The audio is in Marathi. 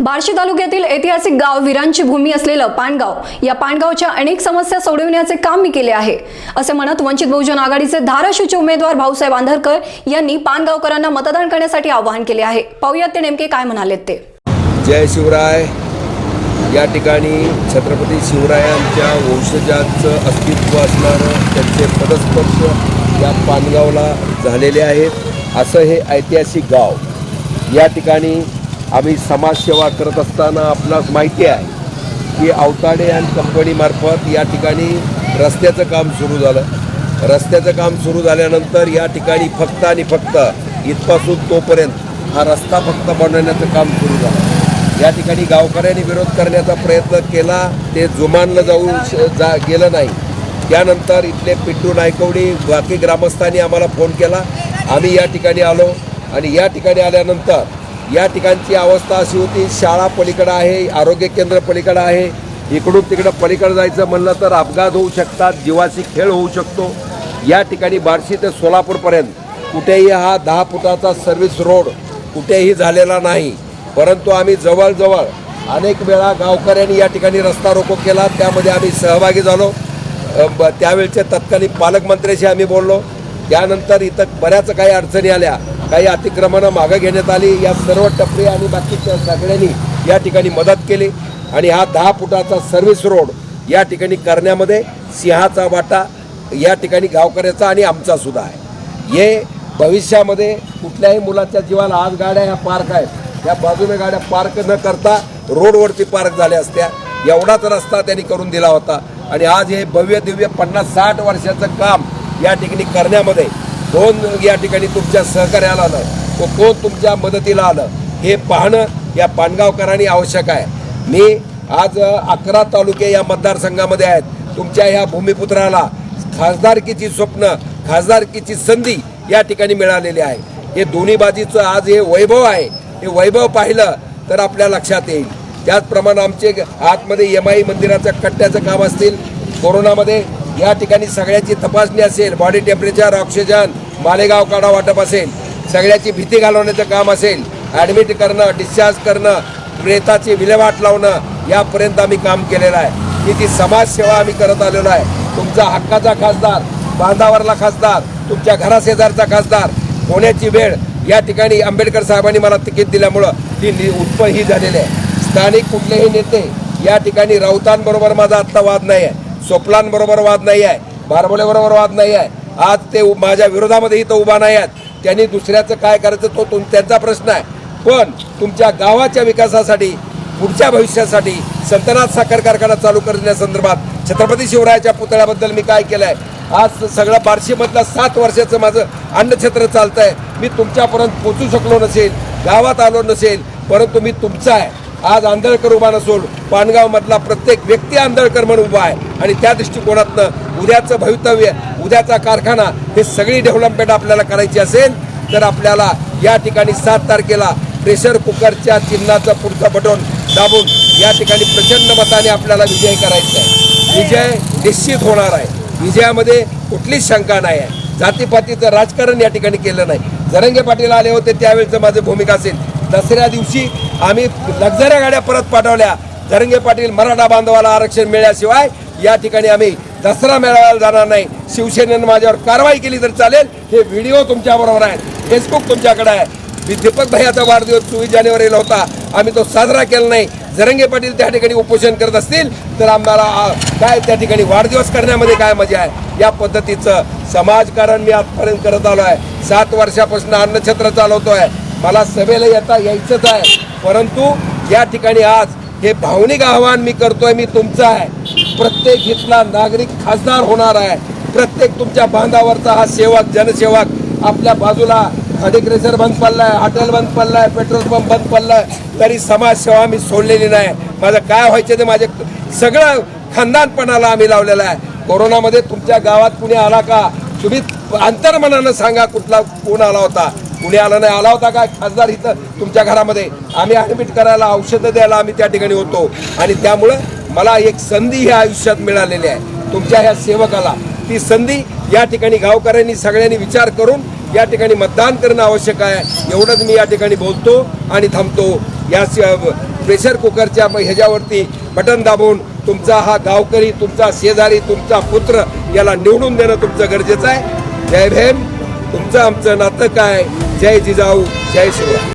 बार्शी तालुक्यातील ऐतिहासिक गाव वीरांची भूमी असलेलं पाणगाव. या पाणगावच्या अनेक समस्या सोडविण्याचे काम मी केले आहे. असे म्हणत वंचित बहुजन आघाडीचे धाराशिवचे उमेदवार भाऊसाहेब आंधरकर यांनी पानगावकरांना मतदान करण्यासाठी आवाहन केले आहे. पाहुयात ते नेमके काय म्हणालेत ते. जय शिवराय. या ठिकाणी छत्रपती शिवरायांच्या वंशजांचं अस्तित्व असणारं त्यांचे पदस्पर्श या पानगावला झालेले आहेत. असं हे ऐतिहासिक गाव. या ठिकाणी आम्ही समाजसेवा करत असताना आपणास माहिती आहे की अवताडे अँड कंपनीमार्फत या ठिकाणी रस्त्याचं काम सुरू झालं. रस्त्याचं काम सुरू झाल्यानंतर या ठिकाणी फक्त आणि फक्त इथपासून तोपर्यंत हा रस्ता फक्त बनवण्याचं काम सुरू झालं. या ठिकाणी गावकऱ्यांनी विरोध करण्याचा प्रयत्न केला. ते जुमानलं जाऊ श- जा गेलं नाही. त्यानंतर इथले पिट्टू नायकवडी बाकी ग्रामस्थांनी आम्हाला फोन केला. आम्ही या ठिकाणी आलो आणि या ठिकाणी आल्यानंतर या ठिकाणची अवस्था अशी होती शाळा पलीकडं आहे आरोग्य केंद्र पलीकडं आहे. इकडून तिकडं पलीकडं जायचं म्हणलं तर अपघात होऊ शकतात जीवाशी खेळ होऊ शकतो. या ठिकाणी बार्शी ते सोलापूरपर्यंत कुठेही हा दहा फुटाचा सर्व्हिस रोड कुठेही झालेला नाही. परंतु आम्ही जवळजवळ अनेक वेळा गावकऱ्यांनी या ठिकाणी रस्ता रोको केला त्यामध्ये आम्ही सहभागी झालो. ब- त्यावेळचे तत्कालीन पालकमंत्र्याशी आम्ही बोललो. त्यानंतर इथं बऱ्याच काही अडचणी आल्या. काही अतिक्रमणं मागं घेण्यात आली. या सर्व टपरी आणि बाकीच्या सगळ्यांनी या ठिकाणी मदत केली. आणि हा दहा फुटाचा सर्व्हिस रोड या ठिकाणी करण्यामध्ये सिंहाचा वाटा या ठिकाणी गावकऱ्याचा आणि आमचा सुद्धा आहे. हे भविष्यामध्ये कुठल्याही मुलाच्या जीवाला आज गाड्या ह्या पार्क आहेत. या बाजूने गाड्या पार्क न करता रोडवरती पार्क झाल्या असत्या. एवढाच रस्ता त्यांनी करून दिला होता. आणि आज हे भव्य दिव्य पन्नास साठ वर्षाचं काम या ठिकाणी करण्यामध्ये कोण या ठिकाणी तुमच्या सहकार्याला आलं व कोण तुमच्या मदतीला आलं हे पाहणं या पानगावकरांनी आवश्यक आहे. मी आज अकरा तालुके या मतदारसंघामध्ये आहेत. तुमच्या ह्या भूमिपुत्राला खासदारकीची स्वप्न खासदारकीची संधी या ठिकाणी मिळालेली आहे. हे दोन्ही बाजूचं आज हे वैभव आहे. हे वैभव पाहिलं तर आपल्या लक्षात येईल. त्याचप्रमाणे आमचे आतमध्ये एम आय मंदिराचं कट्ट्याचं काम असतील कोरोनामध्ये या ठिकाणी सगळ्याची तपासणी असेल बॉडी टेम्परेचर ऑक्सिजन मालेगाव काढा वाटप असेल सगळ्याची भीती घालवण्याचं काम असेल ॲडमिट करणं डिस्चार्ज करणं प्रेताची विल्हेवाट लावणं यापर्यंत आम्ही काम केलेलं आहे. ही ती समाजसेवा आम्ही करत आलेलो आहे. तुमचा हक्काचा खासदार बांधावरला खासदार तुमच्या घराशेजारचा खासदार होण्याची वेळ या ठिकाणी आंबेडकर साहेबांनी मला तिकीट दिल्यामुळं ती नि- उत्पन्न ही झालेली आहे. स्थानिक कुठलेही नेते या ठिकाणी राऊतांबरोबर माझा आत्ता वाद नाही आहे स्वप्नांबरोबर वाद नाही आहे. बारबोलेबरोबर वाद नाही आहे. आज ते माझ्या विरोधामध्ये इथं उभा नाही आहेत. त्यांनी दुसऱ्याचं काय करायचं तो तुम त्यांचा प्रश्न आहे. पण तुमच्या गावाच्या विकासासाठी पुढच्या भविष्यासाठी संतनाथ साखर कारखाना चालू करण्यासंदर्भात छत्रपती शिवरायाच्या पुतळ्याबद्दल मी काय केलं आहे आज सगळं बार्शीमधलं सात वर्षाचं माझं अन्नक्षेत्र चालतं आहे मी तुमच्यापर्यंत पोचू शकलो नसेल गावात आलो नसेल परंतु मी तुमचा आहे. आज आंधळकर उभा नसून पानगावमधला प्रत्येक व्यक्ती आंधळकर म्हणून उभा आहे. आणि त्या दृष्टिकोनातनं उद्याचं भवितव्य उद्याचा कारखाना हे सगळी डेव्हलपमेंट आपल्याला करायची असेल तर आपल्याला या ठिकाणी सात तारखेला प्रेशर कुकरच्या चिन्हाचं पुढचं बटन दाबून या ठिकाणी प्रचंड मताने आपल्याला विजय करायचा आहे. विजय निश्चित होणार आहे. विजयामध्ये कुठलीच शंका नाही आहे. जातीपातीचं राजकारण या ठिकाणी केलं नाही. जरंगे पाटील आले होते त्यावेळेचं माझं भूमिका असेल. दसऱ्या दिवशी आम्ही लक्झऱ्या गाड्या परत पाठवल्या. जरंगे पाटील मराठा बांधवाला आरक्षण मिळाल्याशिवाय या ठिकाणी आम्ही दसरा मेळाव्याला जाणार नाही. शिवसेनेनं माझ्यावर कारवाई केली तर चालेल. हे व्हिडिओ तुमच्याबरोबर आहेत फेसबुक तुमच्याकडे आहे. मी दीपक भैयाचा वाढदिवस चोवीस जानेवारीला होता. आम्ही तो साजरा केला नाही. जरंगे पाटील त्या ठिकाणी उपोषण करत असतील तर आम्हाला काय त्या ठिकाणी वाढदिवस करण्यामध्ये काय मजा आहे? या पद्धतीचं समाजकारण मी आजपर्यंत करत आलो आहे सात वर्षापासून अन्नछत्र चालवतो आहे मला सभेला येता यायचंच आहे. परंतु या ठिकाणी आज हे भावनिक आव्हान मी करतोय मी तुमचं आहे. प्रत्येक इथला नागरिक खासदार होणार आहे. प्रत्येक तुमच्या बांधावरचा हा सेवक जनसेवक आपल्या बाजूला अधिक रेसर बंद पडलाय हॉटेल बंद पडलाय पेट्रोल पंप बंद पडलाय तरी समाजसेवा मी सोडलेली नाही. माझं काय व्हायचं ते माझे सगळं खानदानपणाला आम्ही लावलेलं आहे. कोरोनामध्ये तुमच्या गावात कुणी आला का? तुम्ही अंतर्मनानं सांगा कुठला कोण आला होता? कुणी आला नाही आला होता का? खासदार इथं तुमच्या घरामध्ये. आम्ही ॲडमिट करायला औषधं द्यायला आम्ही त्या ठिकाणी होतो. आणि त्यामुळं मला एक संधी ह्या आयुष्यात मिळालेली आहे. तुमच्या ह्या सेवकाला. ती संधी या ठिकाणी गावकऱ्यांनी सगळ्यांनी विचार करून या ठिकाणी मतदान करणं आवश्यक आहे. एवढंच मी या ठिकाणी बोलतो आणि थांबतो. या प्रेशर कुकरच्या ह्याच्यावरती बटन दाबून तुमचा हा गावकरी तुमचा शेजारी तुमचा पुत्र याला निवडून देणं तुमचं गरजेचं आहे. जय भीम. तुमचं आमचं नातं काय? जय जिजाऊ जय शिवराय